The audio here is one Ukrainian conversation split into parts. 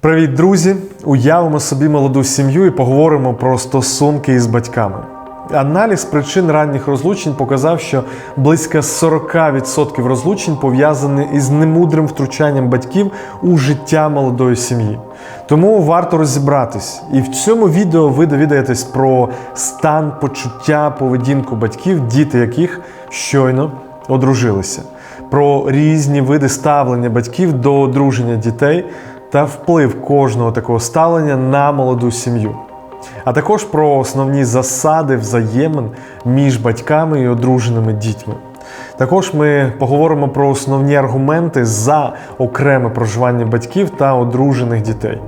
Привіт, друзі! Уявимо собі молоду сім'ю і поговоримо про стосунки із батьками. Аналіз причин ранніх розлучень показав, що близько 40% розлучень пов'язані із немудрим втручанням батьків у життя молодої сім'ї. Тому варто розібратись. І в цьому відео ви довідаєтесь про стан почуття, поведінку батьків, діти яких щойно одружилися, про різні види ставлення батьків до одруження дітей та вплив кожного такого ставлення на молоду сім'ю. А також про основні засади взаємин між батьками і одруженими дітьми. Також ми поговоримо про основні аргументи за окреме проживання батьків та одружених дітей.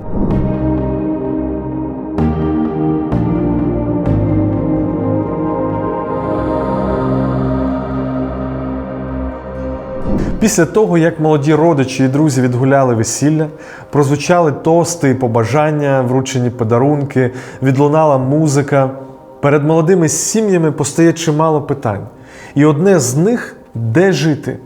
Після того, як молоді родичі і друзі відгуляли весілля, прозвучали тости і побажання, вручені подарунки, відлунала музика. Перед молодими сім'ями постає чимало питань. І одне з них де жити.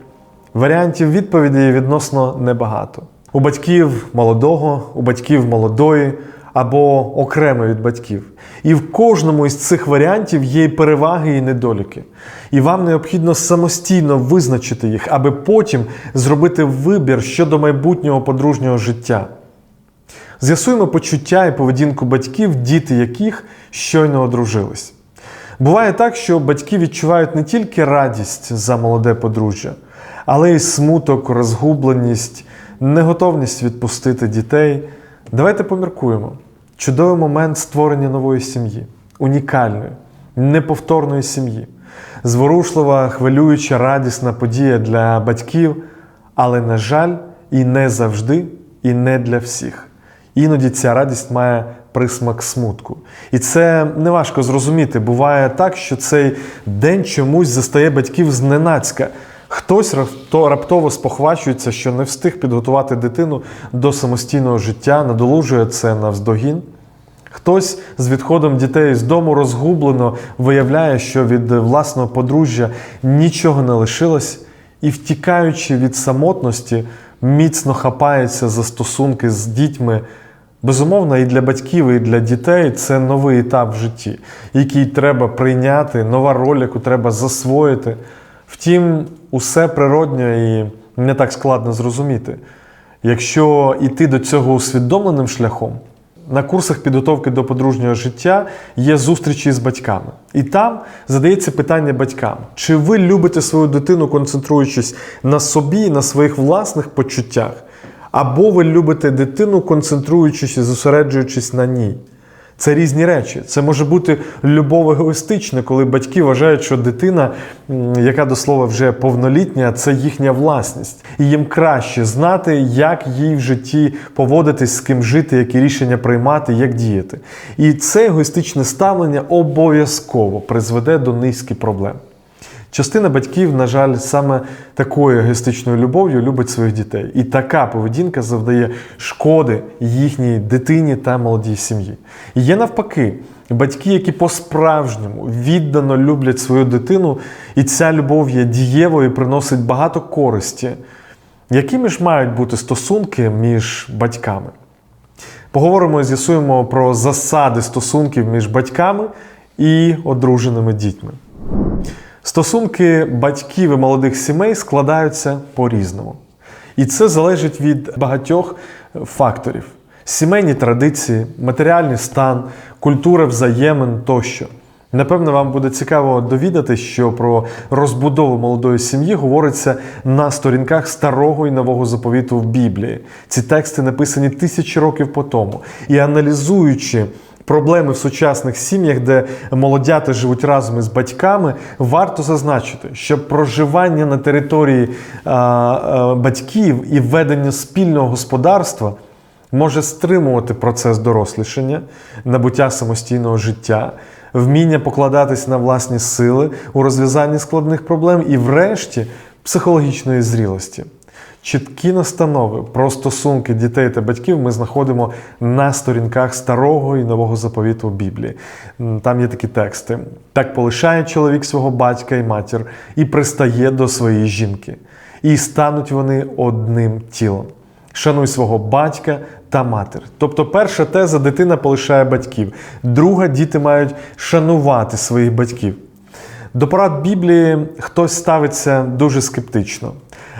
Варіантів відповіді відносно небагато. У батьків молодого, у батьків молодої або окремо від батьків. І в кожному із цих варіантів є і переваги і недоліки. І вам необхідно самостійно визначити їх, аби потім зробити вибір щодо майбутнього подружнього життя. З'ясуємо почуття і поведінку батьків, діти яких щойно одружились. Буває так, що батьки відчувають не тільки радість за молоде подружжя, але й смуток, розгубленість, неготовність відпустити дітей. Давайте поміркуємо. Чудовий момент створення нової сім'ї, унікальної, неповторної сім'ї, зворушлива, хвилююча, радісна подія для батьків, але, на жаль, і не завжди, і не для всіх. Іноді ця радість має присмак смутку. І це неважко зрозуміти. Буває так, що цей день чомусь застає батьків зненацька. Хтось рапто- раптово спохвачується, що не встиг підготувати дитину до самостійного життя, надолужує це навздогін. Хтось з відходом дітей з дому розгублено виявляє, що від власного подружжя нічого не лишилось, і, втікаючи від самотності, міцно хапається за стосунки з дітьми. Безумовно, і для батьків, і для дітей це новий етап в житті, який треба прийняти, нова роль, яку треба засвоїти. Втім, усе природньо і не так складно зрозуміти. Якщо йти до цього усвідомленим шляхом, на курсах підготовки до подружнього життя є зустрічі з батьками. І там задається питання батькам: чи ви любите свою дитину, концентруючись на собі, на своїх власних почуттях, або ви любите дитину, концентруючись і зосереджуючись на ній? Це різні речі. Це може бути любов егоїстична, коли батьки вважають, що дитина, яка до слова вже повнолітня, це їхня власність. І їм краще знати, як їй в житті поводитись, з ким жити, які рішення приймати, як діяти. І це егоїстичне ставлення обов'язково призведе до низки проблем. Частина батьків, на жаль, саме такою егоїстичною любов'ю любить своїх дітей. І така поведінка завдає шкоди їхній дитині та молодій сім'ї. І є навпаки, батьки, які по-справжньому віддано люблять свою дитину, і ця любов є дієвою і приносить багато користі. Якими ж мають бути стосунки між батьками? Поговоримо і з'ясуємо про засади стосунків між батьками і одруженими дітьми. Стосунки батьків і молодих сімей складаються по-різному. І це залежить від багатьох факторів: сімейні традиції, матеріальний стан, культура взаємин тощо. Напевно, вам буде цікаво довідатись, що про розбудову молодої сім'ї говориться на сторінках старого і нового заповіту в Біблії. Ці тексти написані тисячі років по тому. І аналізуючи проблеми в сучасних сім'ях, де молодята живуть разом із батьками, варто зазначити, що проживання на території а, а, батьків і ведення спільного господарства може стримувати процес дорослішання, набуття самостійного життя, вміння покладатись на власні сили у розв'язанні складних проблем і, врешті, психологічної зрілості. Чіткі настанови про стосунки дітей та батьків ми знаходимо на сторінках старого і нового заповіту Біблії. Там є такі тексти: так полишає чоловік свого батька і матір і пристає до своєї жінки, і стануть вони одним тілом. Шануй свого батька та матір. Тобто, перша теза дитина полишає батьків. Друга діти мають шанувати своїх батьків. До порад Біблії хтось ставиться дуже скептично.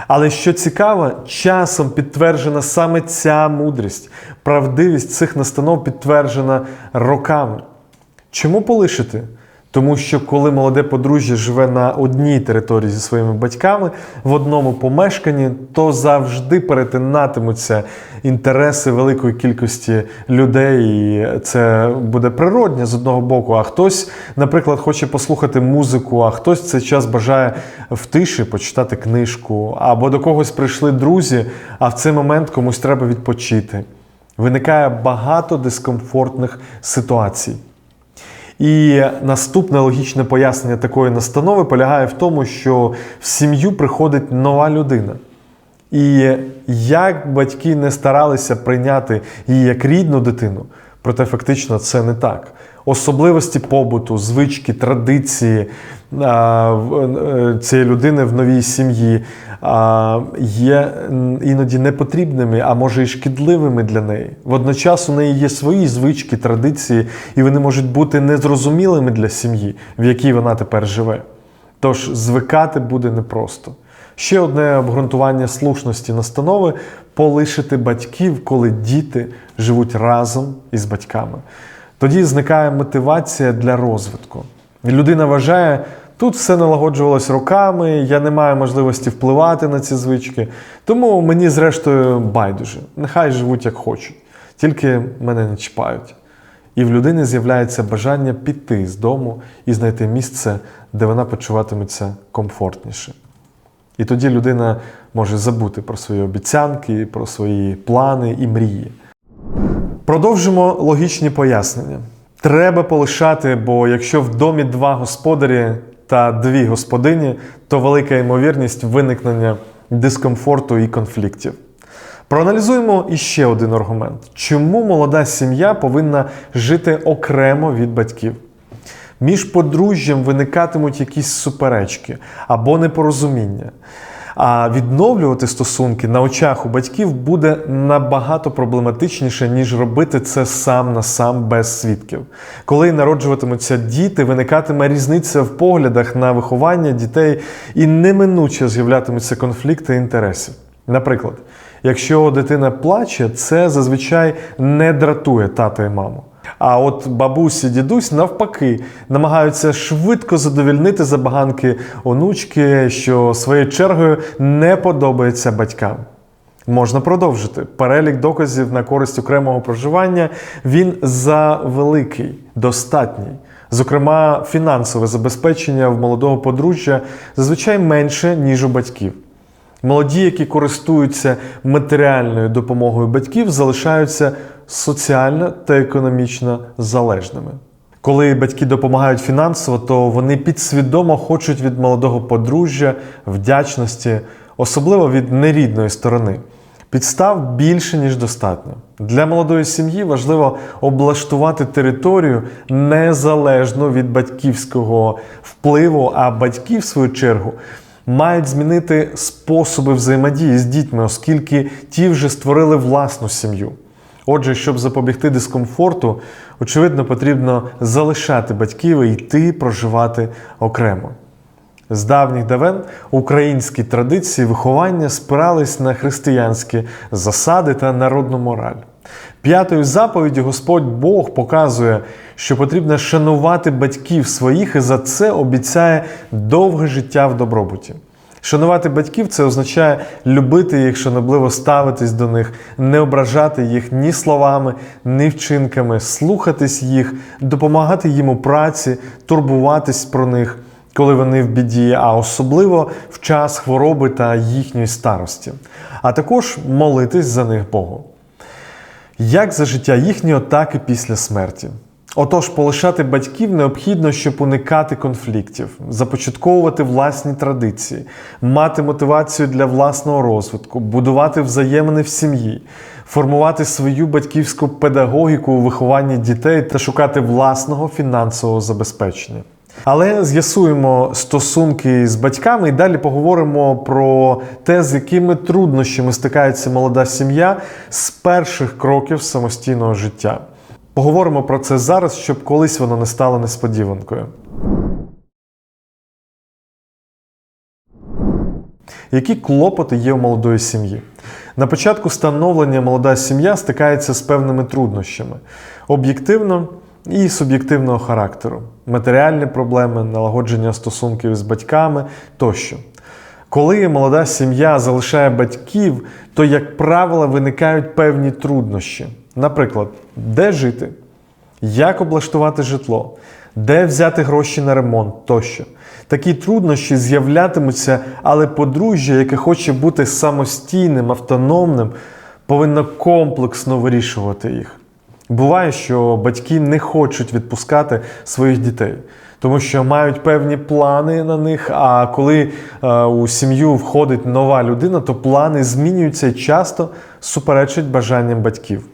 Але що цікаво, часом підтверджена саме ця мудрість, правдивість цих настанов підтверджена роками. Чому полишити? Тому що коли молоде подружжя живе на одній території зі своїми батьками в одному помешканні, то завжди перетинатимуться інтереси великої кількості людей. І це буде природне з одного боку. А хтось, наприклад, хоче послухати музику, а хтось цей час бажає в тиші почитати книжку, або до когось прийшли друзі, а в цей момент комусь треба відпочити. Виникає багато дискомфортних ситуацій. І наступне логічне пояснення такої настанови полягає в тому, що в сім'ю приходить нова людина. І як батьки не старалися прийняти її як рідну дитину, проте фактично це не так. Особливості побуту, звички, традиції е, цієї людини в новій сім'ї є іноді непотрібними, а може і шкідливими для неї. Водночас у неї є свої звички, традиції, і вони можуть бути незрозумілими для сім'ї, в якій вона тепер живе. Тож звикати буде непросто. Ще одне обґрунтування слушності настанови полишити батьків, коли діти живуть разом із батьками. Тоді зникає мотивація для розвитку. Людина вважає, тут все налагоджувалось роками, я не маю можливості впливати на ці звички, тому мені, зрештою, байдуже. Нехай живуть як хочуть, тільки мене не чіпають. І в людини з'являється бажання піти з дому і знайти місце, де вона почуватиметься комфортніше. І тоді людина може забути про свої обіцянки, про свої плани і мрії. Продовжимо логічні пояснення. Треба полишати, бо якщо в домі два господарі та дві господині, то велика ймовірність виникнення дискомфорту і конфліктів. Проаналізуємо іще один аргумент: чому молода сім'я повинна жити окремо від батьків? Між подружжям виникатимуть якісь суперечки або непорозуміння. А відновлювати стосунки на очах у батьків буде набагато проблематичніше, ніж робити це сам на сам без свідків. Коли народжуватимуться діти, виникатиме різниця в поглядах на виховання дітей і неминуче з'являтимуться конфлікти інтересів. Наприклад, якщо дитина плаче, це зазвичай не дратує тата і маму. А от бабусі, дідусь навпаки намагаються швидко задовільнити забаганки онучки, що своєю чергою не подобається батькам. Можна продовжити. Перелік доказів на користь окремого проживання він завеликий, достатній. Зокрема, фінансове забезпечення в молодого подружжя зазвичай менше, ніж у батьків. Молоді, які користуються матеріальною допомогою батьків, залишаються соціально та економічно залежними. Коли батьки допомагають фінансово, то вони підсвідомо хочуть від молодого подружжя вдячності, особливо від нерідної сторони. Підстав більше, ніж достатньо. Для молодої сім'ї важливо облаштувати територію незалежно від батьківського впливу, а батьки, в свою чергу, мають змінити способи взаємодії з дітьми, оскільки ті вже створили власну сім'ю. Отже, щоб запобігти дискомфорту, очевидно, потрібно залишати батьків і йти проживати окремо. З давніх давен українські традиції виховання спирались на християнські засади та народну мораль. П'ятою заповіддю Господь Бог показує, що потрібно шанувати батьків своїх і за це обіцяє довге життя в добробуті. Шанувати батьків це означає любити їх, шанобливо ставитись до них, не ображати їх ні словами, ні вчинками, слухатись їх, допомагати їм у праці, турбуватись про них, коли вони в біді, а особливо в час хвороби та їхньої старості, а також молитись за них Богу. Як за життя їхнього, так і після смерті. Отож, полишати батьків необхідно, щоб уникати конфліктів, започатковувати власні традиції, мати мотивацію для власного розвитку, будувати взаємини в сім'ї, формувати свою батьківську педагогіку у вихованні дітей та шукати власного фінансового забезпечення. Але з'ясуємо стосунки з батьками і далі поговоримо про те, з якими труднощами стикається молода сім'я з перших кроків самостійного життя. Поговоримо про це зараз, щоб колись воно не стало несподіванкою. Які клопоти є у молодої сім'ї? На початку становлення молода сім'я стикається з певними труднощами об'єктивно і суб'єктивного характеру, матеріальні проблеми, налагодження стосунків з батьками тощо. Коли молода сім'я залишає батьків, то, як правило, виникають певні труднощі. Наприклад, де жити, як облаштувати житло, де взяти гроші на ремонт тощо. Такі труднощі з'являтимуться, але подружжя, яке хоче бути самостійним, автономним, повинно комплексно вирішувати їх. Буває, що батьки не хочуть відпускати своїх дітей, тому що мають певні плани на них. А коли е, у сім'ю входить нова людина, то плани змінюються і часто суперечать бажанням батьків.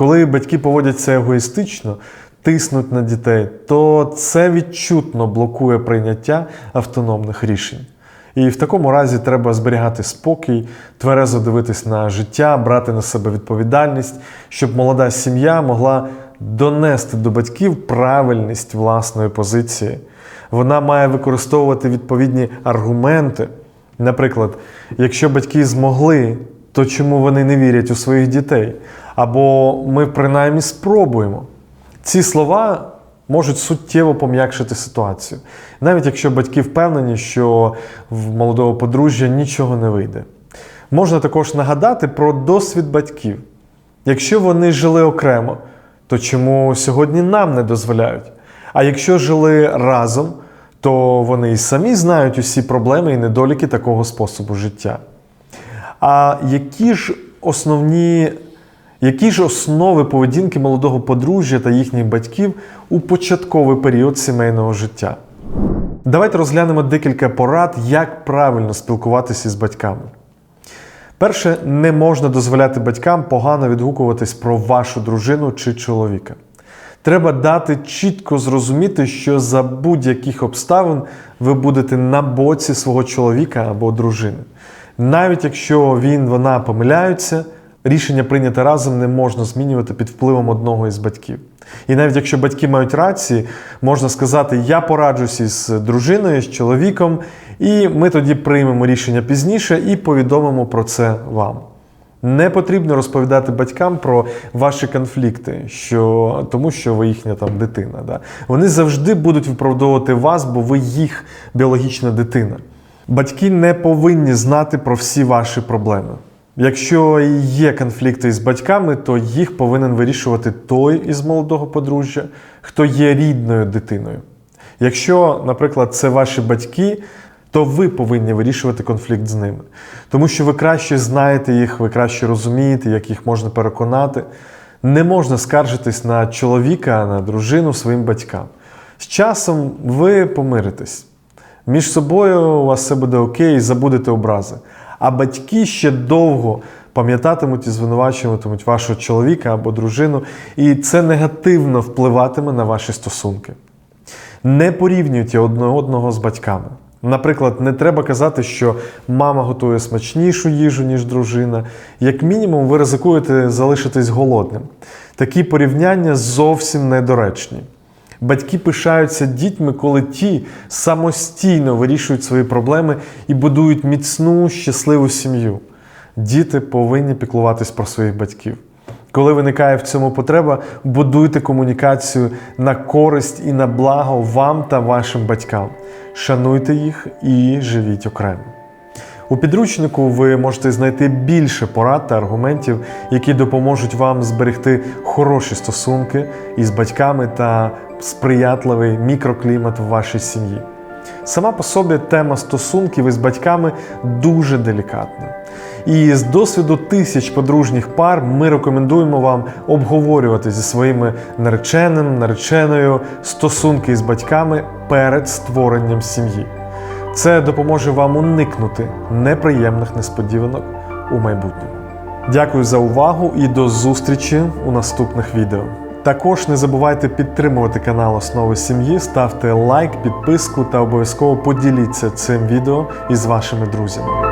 Коли батьки поводяться егоїстично, тиснуть на дітей, то це відчутно блокує прийняття автономних рішень. І в такому разі треба зберігати спокій, тверезо дивитись на життя, брати на себе відповідальність, щоб молода сім'я могла донести до батьків правильність власної позиції. Вона має використовувати відповідні аргументи. Наприклад, якщо батьки змогли, то чому вони не вірять у своїх дітей? Або ми принаймні спробуємо. Ці слова можуть суттєво пом'якшити ситуацію, навіть якщо батьки впевнені, що в молодого подружжя нічого не вийде. Можна також нагадати про досвід батьків. Якщо вони жили окремо, то чому сьогодні нам не дозволяють? А якщо жили разом, то вони і самі знають усі проблеми і недоліки такого способу життя. А які ж основні які ж основи поведінки молодого подружжя та їхніх батьків у початковий період сімейного життя? Давайте розглянемо декілька порад, як правильно спілкуватися з батьками. Перше, не можна дозволяти батькам погано відгукуватись про вашу дружину чи чоловіка. Треба дати чітко зрозуміти, що за будь-яких обставин ви будете на боці свого чоловіка або дружини. Навіть якщо він, вона помиляються, рішення прийняте разом не можна змінювати під впливом одного із батьків. І навіть якщо батьки мають рації, можна сказати, я пораджусь із дружиною, з чоловіком, і ми тоді приймемо рішення пізніше і повідомимо про це вам. Не потрібно розповідати батькам про ваші конфлікти, що, тому що ви їхня там дитина. Да? Вони завжди будуть виправдовувати вас, бо ви їх біологічна дитина. Батьки не повинні знати про всі ваші проблеми. Якщо є конфлікти з батьками, то їх повинен вирішувати той із молодого подружжя, хто є рідною дитиною. Якщо, наприклад, це ваші батьки, то ви повинні вирішувати конфлікт з ними. Тому що ви краще знаєте їх, ви краще розумієте, як їх можна переконати. Не можна скаржитись на чоловіка, на дружину своїм батькам. З часом ви помиритесь. Між собою у вас все буде окей, забудете образи. А батьки ще довго пам'ятатимуть і звинувачуватимуть вашого чоловіка або дружину, і це негативно впливатиме на ваші стосунки. Не порівнюйте одне одного з батьками. Наприклад, не треба казати, що мама готує смачнішу їжу, ніж дружина. Як мінімум, ви ризикуєте залишитись голодним. Такі порівняння зовсім недоречні. Батьки пишаються дітьми, коли ті самостійно вирішують свої проблеми і будують міцну, щасливу сім'ю. Діти повинні піклуватись про своїх батьків. Коли виникає в цьому потреба, будуйте комунікацію на користь і на благо вам та вашим батькам. Шануйте їх і живіть окремо. У підручнику ви можете знайти більше порад та аргументів, які допоможуть вам зберегти хороші стосунки із батьками та сприятливий мікроклімат в вашій сім'ї. Сама по собі тема стосунків із батьками дуже делікатна. І з досвіду тисяч подружніх пар ми рекомендуємо вам обговорювати зі своїми нареченим, нареченою стосунки з батьками перед створенням сім'ї. Це допоможе вам уникнути неприємних несподіванок у майбутньому. Дякую за увагу і до зустрічі у наступних відео. Також не забувайте підтримувати канал Основи сім'ї, ставте лайк, підписку та обов'язково поділіться цим відео із вашими друзями.